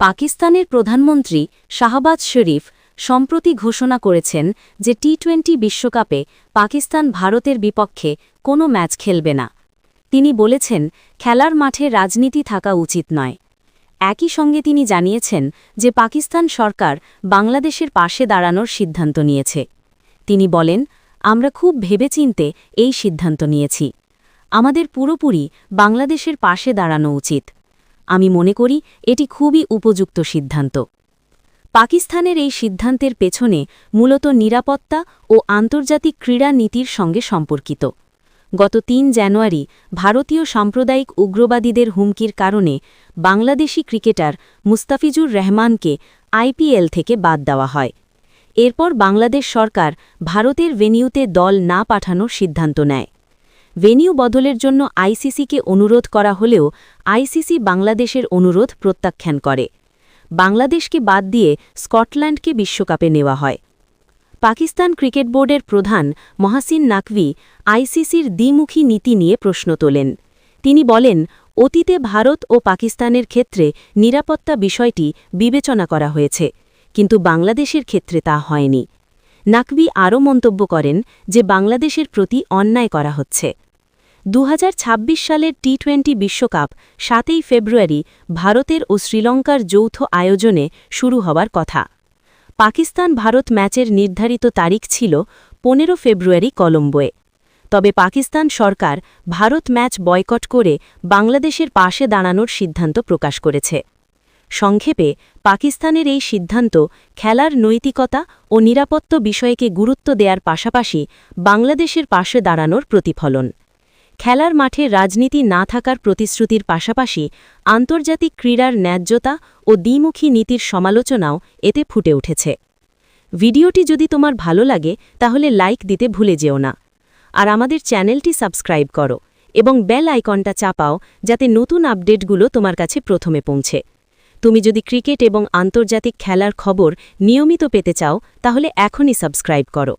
পাকিস্তানের প্রধানমন্ত্রী শাহবাজ শরীফ সম্প্রতি ঘোষণা করেছেন যে টি টোয়েন্টি বিশ্বকাপে পাকিস্তান ভারতের বিপক্ষে কোনো ম্যাচ খেলবে না। তিনি বলেছেন, খেলার মাঠে রাজনীতি থাকা উচিত নয়। একই সঙ্গে তিনি জানিয়েছেন যে পাকিস্তান সরকার বাংলাদেশের পাশে দাঁড়ানোর সিদ্ধান্ত নিয়েছে। তিনি বলেন, আমরা খুব ভেবেচিন্তে এই সিদ্ধান্ত নিয়েছি। আমাদের পুরোপুরি বাংলাদেশের পাশে দাঁড়ানো উচিত। আমি মনে করি এটি খুবই উপযুক্ত সিদ্ধান্ত। পাকিস্তানের এই সিদ্ধান্তের পেছনে মূলত নিরাপত্তা ও আন্তর্জাতিক ক্রীড়া নীতির সঙ্গে সম্পর্কিত। গত তিন জানুয়ারি ভারতীয় সাম্প্রদায়িক উগ্রবাদীদের হুমকির কারণে বাংলাদেশি ক্রিকেটার মুস্তাফিজুর রহমানকে আইপিএল থেকে বাদ দেওয়া হয়। এরপর বাংলাদেশ সরকার ভারতের ভেনিউতে দল না পাঠানোর সিদ্ধান্ত নেয়। ভেনিউ বদলের জন্য আইসিসিকে অনুরোধ করা হলেও আইসিসি বাংলাদেশের অনুরোধ প্রত্যাখ্যান করে। বাংলাদেশকে বাদ দিয়ে স্কটল্যান্ডকে বিশ্বকাপে নেওয়া হয়। পাকিস্তান ক্রিকেট বোর্ডের প্রধান মহাসিন নাকভি আইসিসির দ্বিমুখী নীতি নিয়ে প্রশ্ন তোলেন। তিনি বলেন, অতীতে ভারত ও পাকিস্তানের ক্ষেত্রে নিরাপত্তা বিষয়টি বিবেচনা করা হয়েছে, কিন্তু বাংলাদেশের ক্ষেত্রে তা হয়নি। নাকভি আরও মন্তব্য করেন যে বাংলাদেশের প্রতি অন্যায় করা হচ্ছে। দু হাজার ছাব্বিশ সালের টি টোয়েন্টি বিশ্বকাপ সাতই ফেব্রুয়ারি ভারতের ও শ্রীলঙ্কার যৌথ আয়োজনে শুরু হওয়ার কথা। পাকিস্তান ভারত ম্যাচের নির্ধারিত তারিখ ছিল পনেরো ফেব্রুয়ারি কলম্বোয়। তবে পাকিস্তান সরকার ভারত ম্যাচ বয়কট করে বাংলাদেশের পাশে দাঁড়ানোর সিদ্ধান্ত প্রকাশ করেছে। সংক্ষেপে, পাকিস্তানের এই সিদ্ধান্ত খেলার নৈতিকতা ও নিরাপত্তা বিষয়কে গুরুত্ব দেওয়ার পাশাপাশি বাংলাদেশের পাশে দাঁড়ানোর প্রতিফলন। খেলার মাঠে রাজনীতি না থাকার প্রতিশ্রুতির পাশাপাশি আন্তর্জাতিক ক্রীড়ার ন্যায্যতা ও দ্বিমুখী নীতির সমালোচনাও এতে ফুটে উঠেছে। ভিডিওটি যদি তোমার ভালো লাগে, তাহলে লাইক দিতে ভুলে যেও না। আর আমাদের চ্যানেলটি সাবস্ক্রাইব করো এবং বেল আইকনটা চাপাও, যাতে নতুন আপডেটগুলো তোমার কাছে প্রথমে পৌঁছে। তুমি যদি ক্রিকেট এবং আন্তর্জাতিক খেলার খবর নিয়মিত পেতে চাও তাহলে এখনই সাবস্ক্রাইব করো।